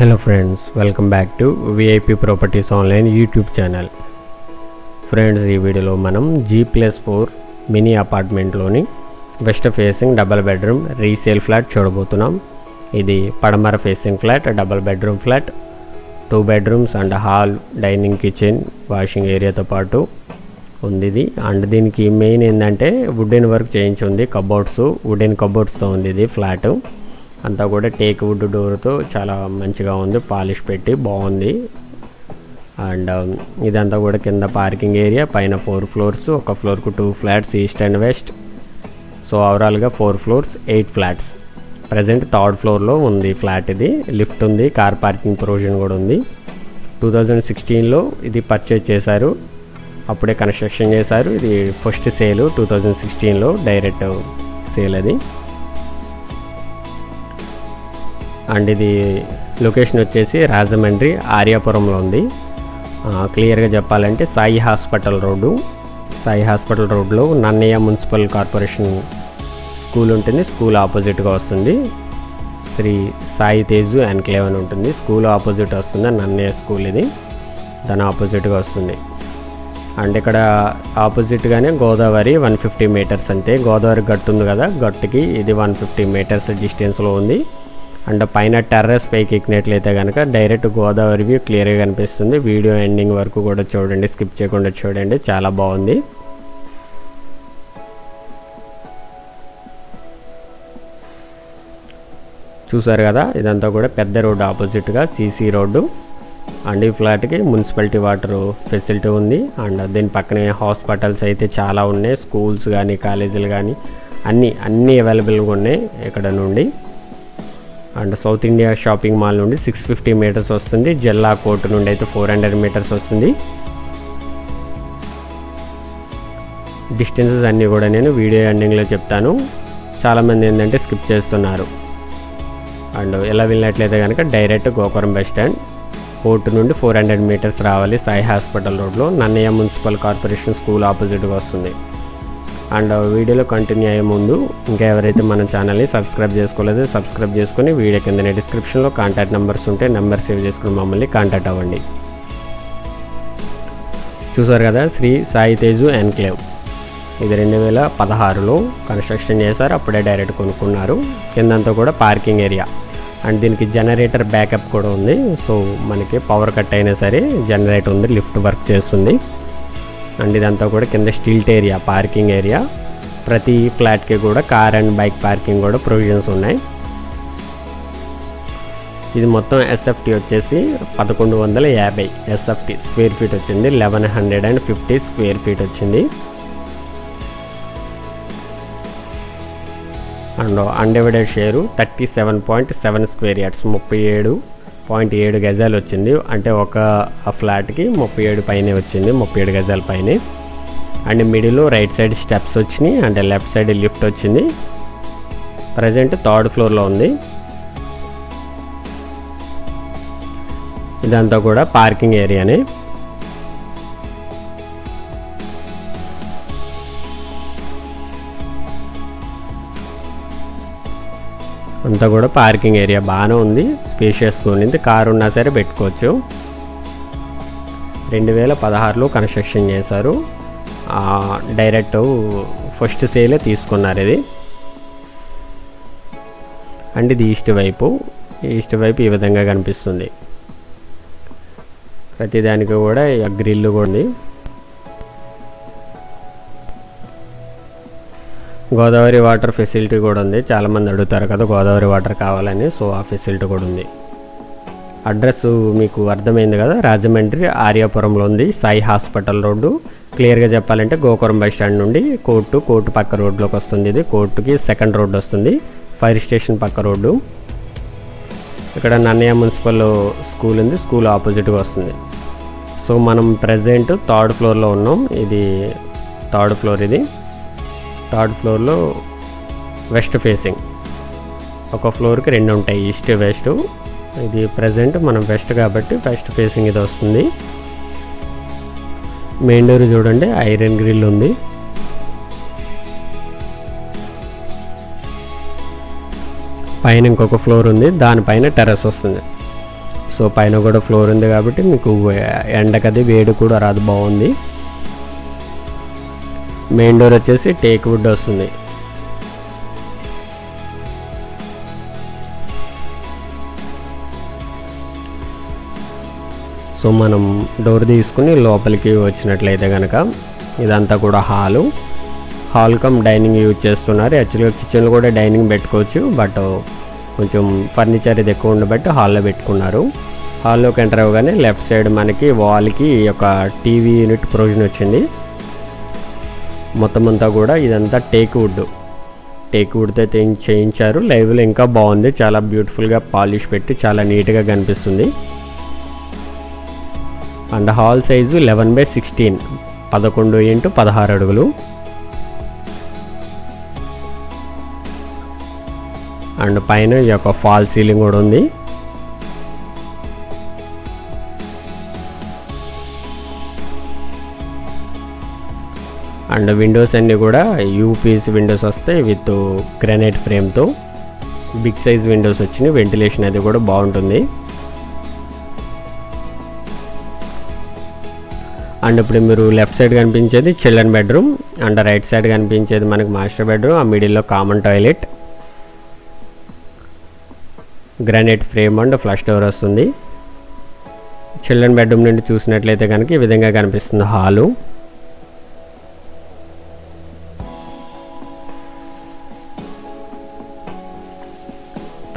Hello friends welcome back to VIP properties online YouTube channel. Friends ఈ వీడియోలో మనం G plus four mini అపార్ట్మెంట్లోని west facing double bedroom resale flat చూడబోతున్నాం. ఇది పడమర facing flat double bedroom flat two bedrooms and hall dining kitchen washing ఏరియాతో పాటు ఉంది ఇది. And దీనికి మెయిన్ ఏంటంటే వుడెన్ వర్క్ చేయించి ఉంది కబోర్డ్స్ వుడెన్ కబోర్డ్స్తో ఉంది ఇది ఫ్లాట్ అంతా కూడా టేక్ వుడ్ డోర్తో చాలా మంచిగా ఉంది పాలిష్ పెట్టి బాగుంది. అండ్ um, ఇదంతా కూడా కింద పార్కింగ్ ఏరియా పైన ఫోర్ ఫ్లోర్స్ ఒక ఫ్లోర్కు two flats east and west. So ఓవరాల్గా four floors eight flats. Present third ఫ్లోర్లో ఉంది ఫ్లాట్ ఇది లిఫ్ట్ ఉంది కార్ పార్కింగ్ ప్రొవిజన్ కూడా ఉంది. టూ థౌజండ్ సిక్స్టీన్లో ఇది పర్చేజ్ చేశారు అప్పుడే కన్స్ట్రక్షన్ చేశారు ఇది ఫస్ట్ సేల్ టూ థౌజండ్ సిక్స్టీన్లో డైరెక్ట్ సేల్ అది. అండ్ ఇది లొకేషన్ వచ్చేసి రాజమండ్రి ఆర్యాపురంలో ఉంది. క్లియర్గా చెప్పాలంటే Sai hospital road. Sai hospital రోడ్లో నన్నయ్య మున్సిపల్ కార్పొరేషన్ స్కూల్ ఉంటుంది స్కూల్ ఆపోజిట్గా వస్తుంది. శ్రీ సాయి తేజు ఎన్క్లేవ్ అని ఉంటుంది స్కూల్ ఆపోజిట్ వస్తుంది నన్నయ్య స్కూల్ ఇది. దాని ఆపోజిట్గా వస్తుంది. అండ్ ఇక్కడ ఆపోజిట్గానే గోదావరి వన్ ఫిఫ్టీ మీటర్స్ అంతే. గోదావరి గట్టు ఉంది కదా గట్టుకి ఇది వన్ ఫిఫ్టీ మీటర్స్ డిస్టెన్స్లో ఉంది. అండ్ పైన టెర్రస్ పైకి ఎక్కినట్లయితే కనుక డైరెక్ట్ గోదావరి వ్యూ క్లియర్గా కనిపిస్తుంది. వీడియో ఎండింగ్ వరకు కూడా చూడండి. స్కిప్ చేయకుండా చూడండి. చాలా బాగుంది. చూసారు కదా? ఇదంతా కూడా పెద్ద రోడ్డు ఆపోజిట్గా సీసీ రోడ్డు. అండ్ ఈ ఫ్లాట్కి మున్సిపాలిటీ వాటర్ ఫెసిలిటీ ఉంది. అండ్ దీని పక్కనే హాస్పిటల్స్ అయితే చాలా ఉన్నాయి. స్కూల్స్ కానీ కాలేజీలు కానీ అన్నీ అన్నీ అవైలబుల్గా ఉన్నాయి ఇక్కడ నుండి. And south India shopping mall నుండి సిక్స్ ఫిఫ్టీ మీటర్స్ వస్తుంది. జిల్లా కోర్టు నుండి అయితే ఫోర్ హండ్రెడ్ మీటర్స్ వస్తుంది. డిస్టెన్సెస్ అన్నీ కూడా నేను వీడియో ఎండింగ్లో చెప్తాను. చాలామంది ఏంటంటే స్కిప్ చేస్తున్నారు. అండ్ ఎలా వెళ్ళినట్లయితే కనుక direct Gokavaram bus stand court నుండి ఫోర్ హండ్రెడ్ మీటర్స్ రావాలి సాయి హాస్పిటల్ రోడ్లో. నన్నయ్య మున్సిపల్ కార్పొరేషన్ స్కూల్ ఆపోజిట్గా వస్తుంది. అండ్ వీడియోలో కంటిన్యూ అయ్యే ముందు ఇంకా ఎవరైతే మన ఛానల్ని సబ్స్క్రైబ్ చేసుకోలేదో సబ్స్క్రైబ్ చేసుకుని వీడియో కింద డిస్క్రిప్షన్లో కాంటాక్ట్ నెంబర్స్ ఉంటే నెంబర్ సేవ్ చేసుకుని మమ్మల్ని కాంటాక్ట్ అవ్వండి. చూసారు కదా శ్రీ సాయి తేజు ఎన్క్లేవ్. ఇది రెండు వేల పదహారులో కన్స్ట్రక్షన్ చేశారు అప్పుడే డైరెక్ట్ కొనుక్కున్నారు. కిందంతా కూడా పార్కింగ్ ఏరియా అండ్ దీనికి జనరేటర్ బ్యాకప్ కూడా ఉంది. సో మనకి పవర్ కట్ అయినా సరే జనరేటర్ ఉంది లిఫ్ట్ వర్క్ చేస్తుంది. అండ్ ఇదంతా కూడా కింద స్టిల్ట్ ఏరియా పార్కింగ్ ఏరియా. ప్రతి ఫ్లాట్కి కూడా కార్ అండ్ బైక్ పార్కింగ్ కూడా ప్రొవిజన్స్ ఉన్నాయి. ఇది మొత్తం ఎస్ఎఫ్టీ వచ్చేసి పదకొండు వందల యాభై ఎస్ఎఫ్టీ స్క్వేర్ ఫీట్ వచ్చింది. Eleven hundred and fifty square feet వచ్చింది. And undivided share thirty seven point seven square yards ముప్పై ఏడు పాయింట్ ఏడు గజాలు వచ్చింది. అంటే ఒక ఫ్లాట్కి ముప్పై ఏడు పైనే వచ్చింది ముప్పై ఏడు గజాల పైనే. And middle right side steps వచ్చినాయి అంటే లెఫ్ట్ సైడ్ లిఫ్ట్ వచ్చింది. ప్రజెంట్ థర్డ్ ఫ్లోర్లో ఉంది. ఇదంతా కూడా పార్కింగ్ ఏరియానే. అంతా కూడా పార్కింగ్ ఏరియా బాగానే ఉంది. స్పేషియస్గా ఉంది కారు ఉన్నా సరే పెట్టుకోవచ్చు. రెండు వేల పదహారులో కన్స్ట్రక్షన్ చేశారు. డైరెక్ట్ ఫస్ట్ సేలే తీసుకున్నారు ఇది. అండ్ ఇది ఈస్ట్ వైపు. ఈస్ట్ వైపు ఈ విధంగా కనిపిస్తుంది. ప్రతిదానికి కూడా గ్రిల్ కూడా ఉంది. గోదావరి వాటర్ ఫెసిలిటీ కూడా ఉంది. చాలామంది అడుగుతారు కదా గోదావరి వాటర్ కావాలని సో ఆ ఫెసిలిటీ కూడా ఉంది. అడ్రస్ మీకు అర్థమైంది కదా? రాజమండ్రి ఆర్యాపురంలో ఉంది. Sai hospital road. క్లియర్గా చెప్పాలంటే గోకురం బస్ స్టాండ్ నుండి కోర్టు కోర్టు పక్క రోడ్లోకి వస్తుంది ఇది. కోర్టుకి సెకండ్ రోడ్డు వస్తుంది. ఫైర్ స్టేషన్ పక్క రోడ్డు. ఇక్కడ నన్నయ్య మున్సిపల్ స్కూల్ ఉంది. స్కూల్ ఆపోజిట్గా వస్తుంది. సో మనం ప్రజెంట్ థర్డ్ ఫ్లోర్లో ఉన్నాం. ఇది థర్డ్ ఫ్లోర్ ఇది. థర్డ్ ఫ్లోర్లో వెస్ట్ ఫేసింగ్. ఒక ఫ్లోర్కి రెండు ఉంటాయి ఈస్ట్ వెస్ట్. ఇది ప్రజెంట్ మనం వెస్ట్ కాబట్టి వెస్ట్ ఫేసింగ్ ఇది వస్తుంది. మెయిన్ డోర్ చూడండి ఐరన్ గ్రిల్ ఉంది. పైన ఇంకొక ఫ్లోర్ ఉంది దానిపైన టెర్రస్ వస్తుంది. సో పైన కూడా ఫ్లోర్ ఉంది కాబట్టి మీకు ఎండకది వేడి కూడా రాదు బాగుంది. మెయిన్ డోర్ వచ్చేసి టేక్ వుడ్ వస్తుంది. సో మనం డోర్ తీసుకుని లోపలికి వచ్చినట్లయితే కనుక ఇదంతా కూడా hall. Hall cum dining use చేస్తున్నారు. యాక్చువల్గా కిచెన్లో కూడా డైనింగ్ పెట్టుకోవచ్చు. బట్ కొంచెం ఫర్నిచర్ ఇది ఎక్కువ ఉండబట్టి హాల్లో పెట్టుకున్నారు. హాల్లోకి ఎంటర్ అవ్వగానే లెఫ్ట్ సైడ్ మనకి వాల్కి ఒక టీవీ యూనిట్ ప్రొవిజన్ వచ్చింది. మొత్తం అంతా కూడా ఇదంతా టేక్ వుడ్. టేక్ వుడ్తో చేయించారు? లైవ్లో ఇంకా బాగుంది. చాలా బ్యూటిఫుల్గా పాలిష్ పెట్టి చాలా నీట్గా కనిపిస్తుంది. And hall size eleven by sixteen. పదకొండు ఇంటూ పదహారు అడుగులు. అండ్ పైన ఈ యొక్క ఫాల్ సీలింగ్ కూడా ఉంది. అండ్ విండోస్ అన్నీ కూడా యూపీఎస్ విండోస్ వస్తాయి విత్ గ్రానైట్ ఫ్రేమ్తో. బిగ్ సైజ్ విండోస్ వచ్చినాయి వెంటిలేషన్ అది కూడా బాగుంటుంది. అండ్ ఇప్పుడు మీరు లెఫ్ట్ సైడ్ కనిపించేది children bedroom and right side కనిపించేది మనకి మాస్టర్ బెడ్రూమ్ ఆ మిడిల్లో common toilet. Granite frame and flush door వస్తుంది. చిల్డ్రన్ బెడ్రూమ్ నుండి చూసినట్లయితే కనుక ఈ విధంగా కనిపిస్తుంది హాలు.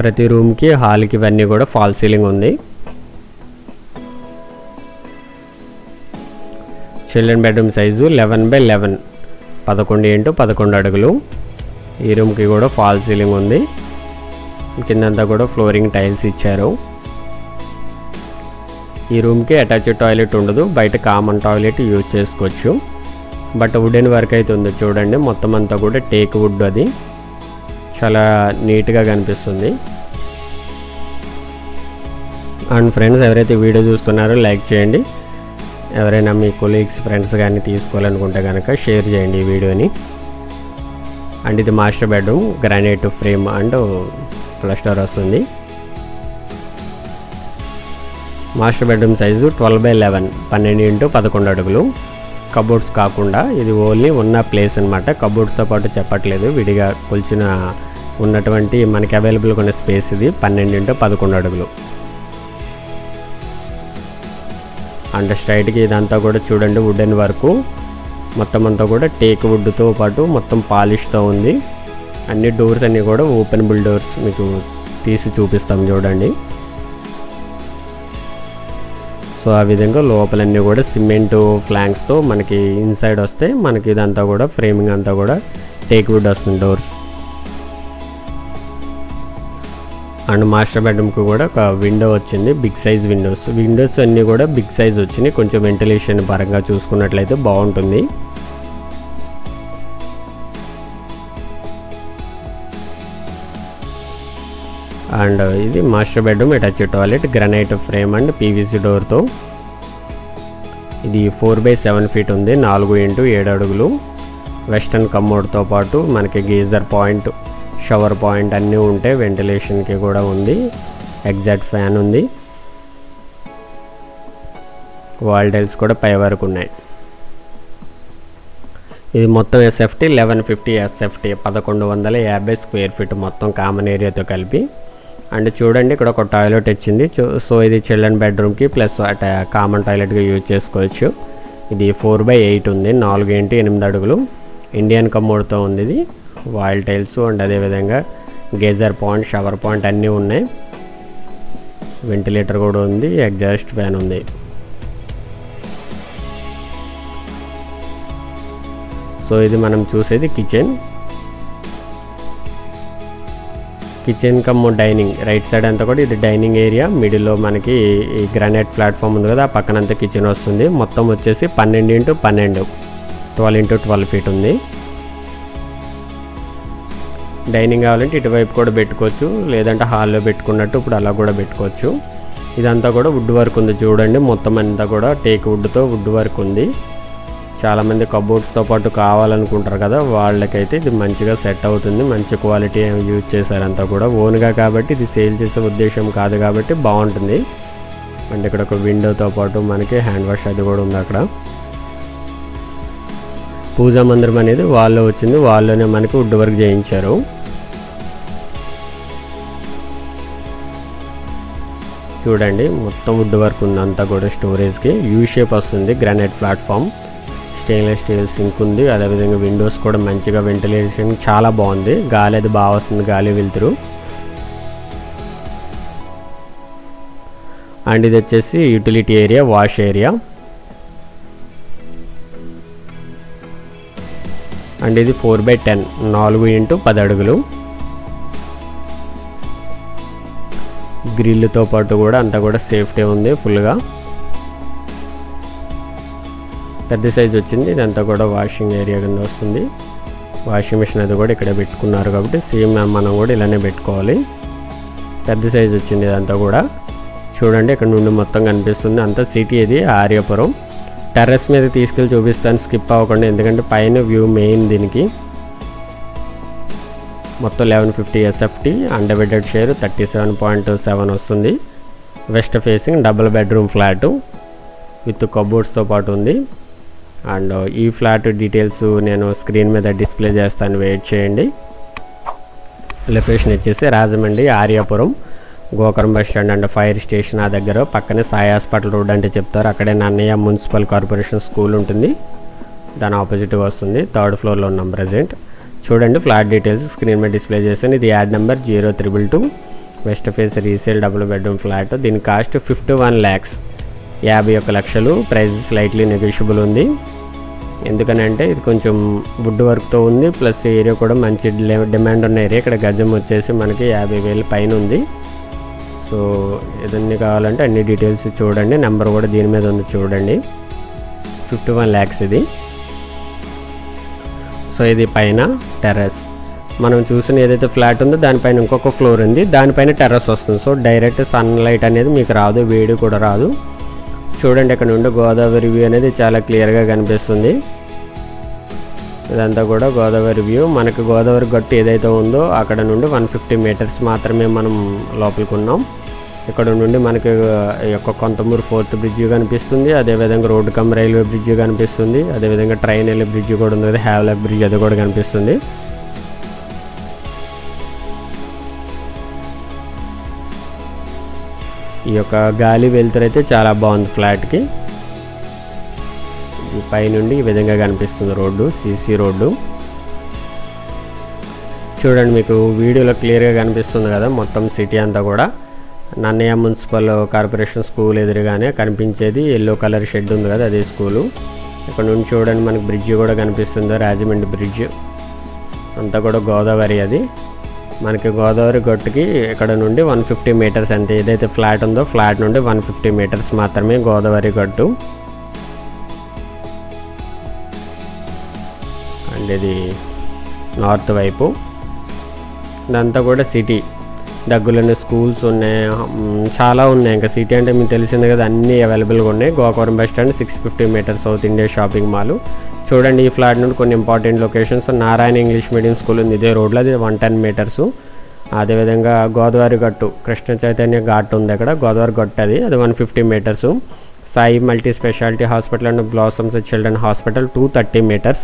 ప్రతి రూమ్కి హాల్కి ఇవన్నీ కూడా ఫాల్ సీలింగ్ ఉంది. Children bedroom size eleven by eleven. పదకొండు ఇంటూ పదకొండు అడుగులు. ఈ రూమ్కి కూడా ఫాల్ సీలింగ్ ఉంది. కిందంతా కూడా ఫ్లోరింగ్ టైల్స్ ఇచ్చారు. ఈ రూమ్కి అటాచ్డ్ టాయిలెట్ ఉండదు. బయట కామన్ టాయిలెట్ యూజ్ చేసుకోవచ్చు. బట్ వుడెన్ వర్క్ అయితే ఉంది చూడండి. మొత్తం అంతా కూడా టేక్ వుడ్ అది. చాలా నీట్గా కనిపిస్తుంది. అండ్ ఫ్రెండ్స్ ఎవరైతే వీడియో చూస్తున్నారో లైక్ చేయండి. ఎవరైనా మీ కొలీగ్స్ ఫ్రెండ్స్ కానీ తీసుకోవాలనుకుంటే కనుక షేర్ చేయండి ఈ వీడియోని. అండ్ ఇది master bedroom granite frame and flush door వస్తుంది. Master bedroom size twelve by eleven పన్నెండు ఇంటూ పదకొండు అడుగులు. కబోర్డ్స్ కాకుండా ఇది ఓన్లీ ఉన్న ప్లేస్ అనమాట కబోర్డ్స్తో పాటు చెప్పట్లేదు విడిగా కొలిచిన ఉన్నటువంటి మనకి అవైలబుల్గా ఉన్న స్పేస్ ఇది పన్నెండింటో పదకొండు అడుగులు. అండ్ స్ట్రైట్కి ఇదంతా కూడా చూడండి వుడెన్ వరకు మొత్తం అంతా కూడా టేక్ వుడ్తో పాటు మొత్తం పాలిష్తో ఉంది. అన్ని డోర్స్ అన్నీ కూడా ఓపెనబుల్ డోర్స్ మీకు తీసి చూపిస్తాం చూడండి. సో ఆ విధంగా లోపలన్నీ కూడా సిమెంట్ ఫ్లాంక్స్తో మనకి ఇన్సైడ్ వస్తే మనకి ఇదంతా కూడా ఫ్రేమింగ్ అంతా కూడా టేక్ వుడ్ వస్తుంది డోర్స్ అండ్ మాస్టర్ బెడ్రూమ్కి కూడా ఒక విండో వచ్చింది బిగ్ సైజ్ విండోస్. విండోస్ అన్నీ కూడా బిగ్ సైజ్ వచ్చినాయి. కొంచెం వెంటిలేషన్ పరంగా చూసుకున్నట్లయితే బాగుంటుంది. అండ్ ఇది master bedroom attach toilet granite frame and PVC డోర్తో. ఇది ఫోర్ బై సెవెన్ ఫీట్ ఉంది నాలుగు ఇంటూ ఏడు అడుగులు. వెస్టర్న్ కమ్మోడ్తో పాటు మనకి గీజర్ పాయింట్ షవర్ పాయింట్ అన్నీ ఉంటే వెంటిలేషన్కి కూడా ఉంది. ఎగ్జాక్ట్ ఫ్యాన్ ఉంది. వాల్ టైల్స్ కూడా పై వరకు ఉన్నాయి. ఇది మొత్తం ఎస్ఎఫ్టీ లెవెన్ ఫిఫ్టీ ఎస్ఎఫ్టీ పదకొండు వందల యాభై స్క్వేర్ ఫీట్ మొత్తం కామన్ ఏరియాతో కలిపి. అండ్ చూడండి ఇక్కడ ఒక టాయిలెట్ వచ్చింది సో ఇది చిల్డ్రన్ బెడ్రూమ్కి ప్లస్ అట కామన్ టాయిలెట్గా యూజ్ చేసుకోవచ్చు. ఇది ఫోర్ బై ఎయిట్ ఉంది. నాలుగు ఇంటి ఎనిమిది అడుగులు. ఇండియన్ కమ్మోడ్తో ఉంది ఇది. వాయిల్ టైల్స్ అండ్ అదేవిధంగా గేజర్ పాయింట్ షవర్ పాయింట్ అన్నీ ఉన్నాయి. వెంటిలేటర్ కూడా ఉంది ఎగ్జాస్ట్ ఫ్యాన్ ఉంది. సో ఇది మనం చూసేది kitchen kitchen cum dining right side అంతా కూడా ఇది డైనింగ్ ఏరియా మిడిల్లో మనకి ఈ గ్రానైట్ ప్లాట్ఫామ్ ఉంది కదా ఆ పక్కనంతా కిచెన్ వస్తుంది. మొత్తం వచ్చేసి పన్నెండు ఇంటూ పన్నెండు ట్వెల్వ్ ఇంటూ ట్వెల్వ్ ఫీట్ ఉంది. డైనింగ్ కావాలంటే ఇటువైపు కూడా పెట్టుకోవచ్చు లేదంటే హాల్లో పెట్టుకున్నట్టు ఇప్పుడు అలా కూడా పెట్టుకోవచ్చు. ఇదంతా కూడా వుడ్ వర్క్ ఉంది చూడండి మొత్తం అంతా కూడా టేక్ వుడ్తో వుడ్ వర్క్ ఉంది. చాలామంది కబోర్డ్స్తో పాటు కావాలనుకుంటారు కదా వాళ్ళకైతే ఇది మంచిగా సెట్ అవుతుంది మంచి క్వాలిటీ యూజ్ చేశారంతా కూడా. ఓన్గా కాబట్టి ఇది సేల్ చేసే ఉద్దేశం కాదు కాబట్టి బాగుంటుంది. అండ్ ఇక్కడ ఒక విండోతో పాటు మనకి హ్యాండ్ వాష్ అది కూడా ఉంది అక్కడ. పూజా మందిరం అనేది వాళ్ళు వచ్చింది. వాళ్ళలోనే మనకి వుడ్ వర్క్ చేయించారు. చూడండి మొత్తం వుడ్ వర్క్ ఉంది అంతా కూడా స్టోరేజ్కి. యూ షేప్ వస్తుంది granite platform. Stainless steel sink ఉంది. అదేవిధంగా విండోస్ కూడా మంచిగా వెంటిలేషన్ చాలా బాగుంది. గాలి అది బాగా వస్తుంది గాలి వెళ్తురు అండ్ ఇది వచ్చేసి utility area wash area. And ఇది ఫోర్ బై టెన్ నాలుగు ఇంటూ పది అడుగులు. గ్రిల్తో పాటు కూడా అంతా కూడా సేఫ్టీ ఉంది ఫుల్గా. పెద్ద సైజ్ వచ్చింది ఇదంతా కూడా వాషింగ్ ఏరియా కింద వస్తుంది. వాషింగ్ మిషన్ అది కూడా ఇక్కడ పెట్టుకున్నారు కాబట్టి సేమ్ మనం కూడా ఇలానే పెట్టుకోవాలి. పెద్ద సైజ్ వచ్చింది ఇదంతా కూడా. చూడండి ఇక్కడ నుండి మొత్తం కనిపిస్తుంది. అంతా సిటీ ఇది ఆర్యపురం. టెర్రస్ మీద తీసుకెళ్ళి చూపిస్తాను స్కిప్ అవ్వకుండా. ఎందుకంటే పైన వ్యూ మెయిన్ దీనికి. మొత్తం eleven fifty SFT అండర్బెడెడ్ share thirty seven point seven వస్తుంది. West facing double bedroom flat with కబోర్డ్స్తో పాటు ఉంది. అండ్ uh, ఈ ఫ్లాట్ డీటెయిల్స్ నేను స్క్రీన్ మీద డిస్ప్లే చేస్తాను. వెయిట్ చేయండి. లొకేషన్ వచ్చేసి Rajahmundry Aryapuram. Gokavaram bus stand and fire station ఆ దగ్గర పక్కనే సాయి హాస్పిటల్ రోడ్ అంటే చెప్తారు. అక్కడే నన్నయ్య మున్సిపల్ కార్పొరేషన్ స్కూల్ ఉంటుంది. దాని ఆపోజిట్ వస్తుంది. థర్డ్ ఫ్లోర్లో ఉన్నాం ప్రజెంట్. చూడండి ఫ్లాట్ డీటెయిల్స్ స్క్రీన్ మీద డిస్ప్లే చేశాను. ఇది ad number zero triple two. West face resale double bedroom flat. దీని కాస్ట్ ఫిఫ్టీ వన్ ల్యాక్స్. యాభై ఒక్క లక్షలు. ప్రైస్ స్లైట్లీ నెగోషియబుల్ ఉంది. ఎందుకనంటే ఇది కొంచెం వుడ్ వర్క్తో ఉంది. ప్లస్ ఏరియా కూడా మంచి డిమాండ్ ఉన్న ఏరియా. ఇక్కడ గజం వచ్చేసి మనకి యాభై వేలు పైన ఉంది. సో ఏదన్నీ కావాలంటే అన్ని డీటెయిల్స్ చూడండి. నెంబర్ కూడా దీని మీద ఉంది చూడండి. ఫిఫ్టీ వన్ ల్యాక్స్ ఇది. సో ఇది పైన టెర్రస్. మనం చూసిన ఏదైతే ఫ్లాట్ ఉందో దానిపైన ఇంకొక ఫ్లోర్ ఉంది. దానిపైన టెర్రస్ వస్తుంది. సో డైరెక్ట్ సన్లైట్ అనేది మీకు రాదు వేడి కూడా రాదు. చూడండి ఇక్కడ నుండి గోదావరి వ్యూ అనేది చాలా క్లియర్గా కనిపిస్తుంది. ఇదంతా కూడా గోదావరి వ్యూ. మనకి గోదావరి గట్టు ఏదైతే ఉందో అక్కడ నుండి వన్ ఫిఫ్టీ మీటర్స్ మాత్రమే మనం లోపలికి ఉన్నాం. ఇక్కడ నుండి మనకి ఈ యొక్క కొంతమూరు ఫోర్త్ బ్రిడ్జ్ కనిపిస్తుంది. అదేవిధంగా రోడ్డు కమ్ రైల్వే బ్రిడ్జ్ కనిపిస్తుంది. అదేవిధంగా ట్రైన్ వెళ్ళే బ్రిడ్జ్ కూడా ఉంది. కదా హ్యావ్లాక్ బ్రిడ్జ్ అది కూడా కనిపిస్తుంది. ఈ యొక్క గాలి వెలుతురైతే చాలా బాగుంది ఫ్లాట్కి. పైనుండి ఈ విధంగా కనిపిస్తుంది రోడ్డు సీసీ రోడ్డు. చూడండి మీకు వీడియోలో క్లియర్గా కనిపిస్తుంది కదా మొత్తం సిటీ అంతా కూడా. నన్నయ్య మున్సిపల్ కార్పొరేషన్ స్కూల్ ఎదురుగానే కనిపించేది ఎల్లో కలర్ షెడ్ ఉంది కదా అదే స్కూలు. ఇక్కడ నుంచి చూడండి మనకి బ్రిడ్జ్ కూడా కనిపిస్తుంది రాజమండ్రి బ్రిడ్జ్. అంతా కూడా గోదావరి అది. మనకి గోదావరి గట్టుకి ఇక్కడ నుండి వన్ ఫిఫ్టీ మీటర్స్ అంతే. ఏదైతే ఫ్లాట్ ఉందో ఫ్లాట్ నుండి వన్ ఫిఫ్టీ మీటర్స్ మాత్రమే గోదావరి గట్టు. అండ్ ఇది నార్త్ వైపు. ఇదంతా కూడా సిటీ. దగ్గరలోనే స్కూల్స్ ఉన్నాయి చాలా ఉన్నాయి. ఇంకా సిటీ అంటే మీకు తెలిసిందే కదా అన్నీ అవైలబుల్గా ఉన్నాయి. Gokavaram bus stand six fifty metres south India shopping mall చూడండి ఈ ఫ్లాట్ నుండి కొన్ని important locations Narayana English medium school ఉంది. ఇదే రోడ్లో అది వన్ టెన్ మీటర్స్ అదేవిధంగా గోదావరి గట్టు కృష్ణ చైతన్య ఘాట్ ఉంది అక్కడ. గోదావరి గట్టు అది అది one fifty metres Sai multi speciality hospital and blossoms children hospital two thirty metres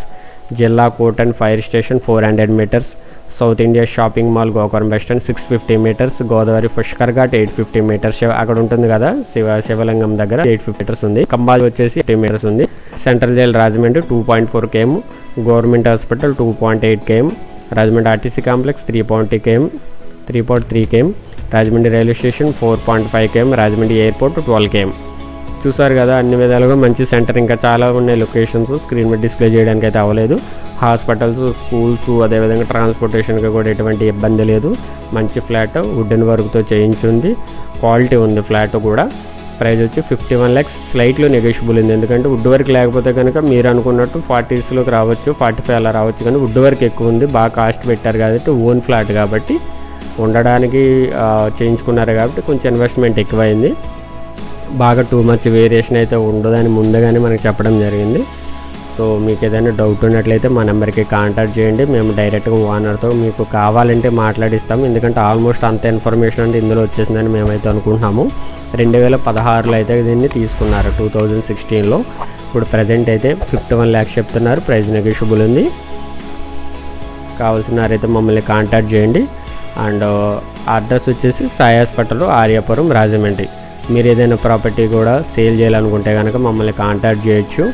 జిల్లా court and fire station four hundred metres south India shopping mall Gokavaram bus stand six fifty metres Godavari Pushkar ghat eight fifty metres అక్కడ ఉంటుంది కదా శివ శివలింగం దగ్గర eight fifty metres ఉంది. కంబాల్ వచ్చేసి eighty metres ఉంది. Central jail Rajahmundry two point four KM government hospital two point eight KM Rajahmundry RTC complex three point KM three point three KM Rajahmundry railway station four point five KM Rajahmundry airport twelve KM చూసారు కదా అన్ని విధాలుగా మంచి centre. ఇంకా చాలా ఉన్నాయి locations. Screen మీద display చేయడానికి అయితే అవ్వలేదు. హాస్పిటల్స్ స్కూల్స్ అదేవిధంగా ట్రాన్స్పోర్టేషన్కి కూడా ఎటువంటి ఇబ్బంది లేదు. మంచి ఫ్లాట్ వుడెన్ వర్క్తో చేయించుంది. క్వాలిటీ ఉంది ఫ్లాట్ కూడా. ప్రైస్ వచ్చి ఫిఫ్టీ వన్ ల్యాక్స్ స్లైట్లో నెగోషియబుల్ ఉంది. ఎందుకంటే వుడ్ వర్క్ లేకపోతే కనుక మీరు అనుకున్నట్టు ఫార్టీస్లోకి రావచ్చు ఫార్టీ ఫైవ్ అలా రావచ్చు. కానీ వుడ్ వర్క్ ఎక్కువ ఉంది. బాగా కాస్ట్ పెట్టారు కాబట్టి ఓన్ ఫ్లాట్ కాబట్టి ఉండడానికి చేయించుకున్నారు కాబట్టి కొంచెం ఇన్వెస్ట్మెంట్ ఎక్కువైంది. బాగా టూ మచ్ వేరియేషన్ అయితే ఉండదని ముందుగానే మనకు చెప్పడం జరిగింది. సో మీకు ఏదైనా డౌట్ ఉన్నట్లయితే మా నెంబర్కి కాంటాక్ట్ చేయండి. మేము డైరెక్ట్గా ఓనర్తో మీకు కావాలంటే మాట్లాడిస్తాం ఎందుకంటే ఆల్మోస్ట్ అంత ఇన్ఫర్మేషన్ అంటే ఇందులో వచ్చేసిందని మేమైతే అనుకుంటున్నాము. రెండు వేల పదహారులో అయితే దీన్ని తీసుకున్నారు టూ థౌజండ్ సిక్స్టీన్లో ఇప్పుడు ప్రజెంట్ అయితే ఫిఫ్టీ వన్ ల్యాక్స్ చెప్తున్నారు. ప్రైజ్ నెగోషియబుల్ ఉంది. కావాల్సిన వారైతే మమ్మల్ని కాంటాక్ట్ చేయండి. అండ్ uh, అడ్రస్ వచ్చేసి సాయి హాస్పిటల్ ఆర్యాపురం రాజమండ్రి. మీరు ఏదైనా ప్రాపర్టీ కూడా సేల్ చేయాలనుకుంటే కనుక మమ్మల్ని కాంటాక్ట్ చేయొచ్చు.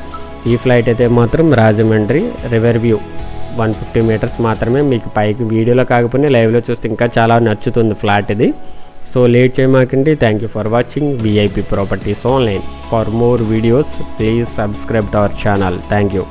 ఈ ఫ్లైట్ అయితే మాత్రం Rajahmundry river view one fifty metres మాత్రమే. మీకు పైకి వీడియోలో కాకపోయినా లైవ్లో చూస్తే ఇంకా చాలా నచ్చుతుంది ఫ్లాట్ ఇది. సో లేట్ చేయమాకండి. Thank you for watching VIP properties online for more videos please subscribe to our channel thank you